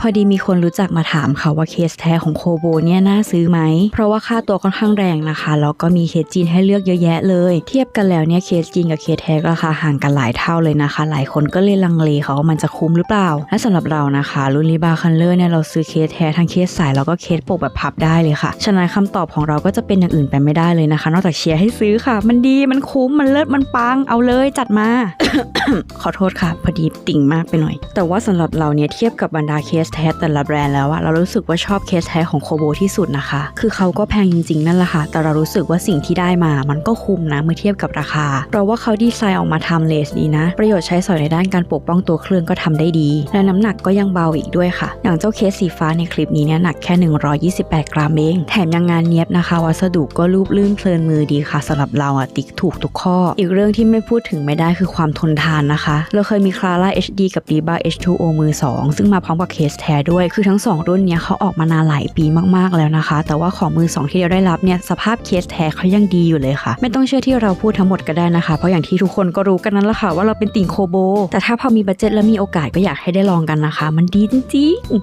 พอดีมีคนรู้จักมาถามค่ะว่าเคสแท้ของโคโบเนี่ยน่าซื้อไหม เพราะว่าค่าตัวค่อนข้างแรงนะคะ แล้วก็มีเคสจีนให้เลือกเยอะแยะเลย เทียบกันแล้วเนี่ยเคสจีนกับเคสแท้ราคาห่างกันหลายเท่าเลยนะคะ หลายคนก็เลยลังเลค่ะว่ามันจะคุ้มหรือเปล่า และสำหรับเรานะคะรุ่นรีบาคันเลอร์เนี่ยเราซื้อเคสแท้ทั้งเคสใสแล้วก็เคสปกแบบพับได้เลยค่ะ ฉะนั้นคำตอบของเราก็จะเป็นอย่างอื่นไปไม่ได้เลยนะคะ นอกจากเชียร์ให้ซื้อค่ะ มันดีมันคุ้มมันเลิศมันปังเอาเลยจัดมา ขอโทษค่ะ พอดีติ่งมากไปหน่อย แต่ว่าสำหรับเราเนี่ยเทียบกับบรรดาเคสแท้แต่ละแบรนด์แล้วอะเรารู้สึกว่าชอบเคสแท้ของโคโบที่สุดนะคะ คือเขาก็แพงจริงๆ นั่นแหละค่ะ แต่เรารู้สึกว่าสิ่งที่ได้มามันก็คุ้มนะเมื่อเทียบกับราคา เพราะว่าเขาดีไซน์ออกมาทำเลสดีนะ ประโยชน์ใช้สอยในด้านการปกป้องตัวเครื่องก็ทำได้ดี และน้ำหนักก็ยังเบาอีกด้วยค่ะ อย่างเจ้าเคสสีฟ้าในคลิปนี้เนี่ยหนักแค่ 128 กรัมเอง แถมยังงานเนียบนะคะ วัสดุก็รูปลื่นเพลินมือดีค่ะสำหรับเราอะติ๊กถูกทุกข้อ อีกเรื่องที่ไม่พูดถึงไม่ได้คือความทนทานนะคะ เราเคยมีคลาร่า HD กับ d ีบ H2O มือ 2 ซึ่งมาพร้อมกับเคสแท้ด้วย คือทั้ง 2 รุ่นเนี้ยเขาออกมานานหลายปีมากๆแล้วนะคะ แต่ว่าของมือ 2 ที่เราได้รับเนี่ยสภาพเคสแท้เขายังดีอยู่เลยค่ะ ไม่ต้องเชื่อที่เราพูดทั้งหมดก็ได้นะคะ เพราะอย่างที่ทุกคนก็รู้กันนั่นแหละค่ะว่าเราเป็นติ่งโคโบ แต่ถ้าพอมีบัจเจ็ตและมีโอกาสก็อยากให้ได้ลองกันนะคะ มันดีจริงๆ